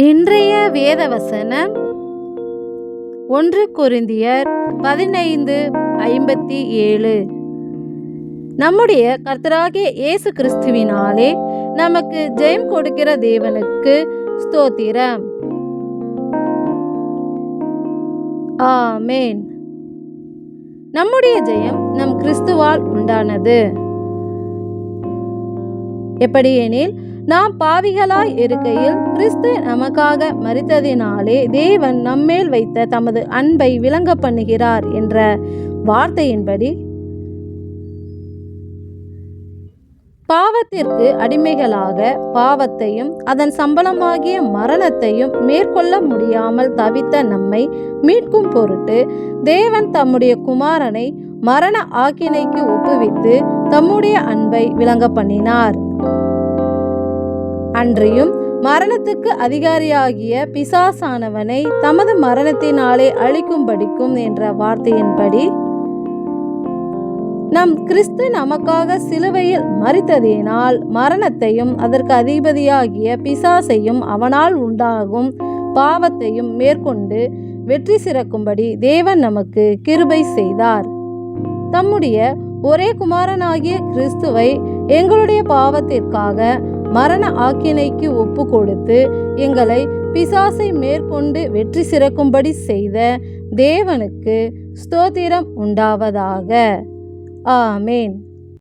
இன்றைய வேத வசனம் ஒன்று கொரிந்தியர் பதினைந்து ஐம்பத்தி ஏழு. நம்முடைய கர்த்தராகிய இயேசு கிறிஸ்துவினாலே நமக்கு ஜெயம் கொடுக்கிற தேவனுக்கு ஸ்தோத்திரம். ஆமேன். நம்முடைய ஜெயம் நம் கிறிஸ்துவால் உண்டானது. எப்படியெனில் நாம் பாவிகளாய் இருக்கையில் கிறிஸ்து நமக்காக மறித்ததினாலே தேவன் நம்மேல் வைத்த தமது அன்பை விளங்க பண்ணுகிறார் என்ற வார்த்தையின்படி பாவத்திற்கு அடிமைகளாக பாவத்தையும் அதன் சம்பளமாகிய மரணத்தையும் மேற்கொள்ள முடியாமல் தவித்த நம்மை மீட்கும் பொருட்டு தேவன் தம்முடைய குமாரனை மரண ஆக்கினைக்கு ஒப்புவித்து தம்முடைய அன்பை விளங்க பண்ணினார். அன்றியும் மரணத்துக்கு அதிகாரியாகிய பிசாசானவனை தமது மரணத்தினாலே அழிக்கும்படிக்கும் என்ற வார்த்தையின்படி நம் கிறிஸ்து நமக்காக சிலுவையில் மறித்ததினால் மரணத்தையும் அதற்கு அதிபதியாகிய பிசாசையும் அவனால் உண்டாகும் பாவத்தையும் மேற்கொண்டு வெற்றி சிறக்கும்படி தேவன் நமக்கு கிருபை செய்தார். தம்முடைய ஒரே குமாரனாகிய கிறிஸ்துவை எங்களுடைய பாவத்திற்காக மரண ஆக்கினைக்கு ஒப்பு கொடுத்து எங்களை பிசாசை மேற்கொண்டு வெற்றி சிறக்கும்படி செய்த தேவனுக்கு ஸ்தோத்திரம் உண்டாவதாக. ஆமேன்.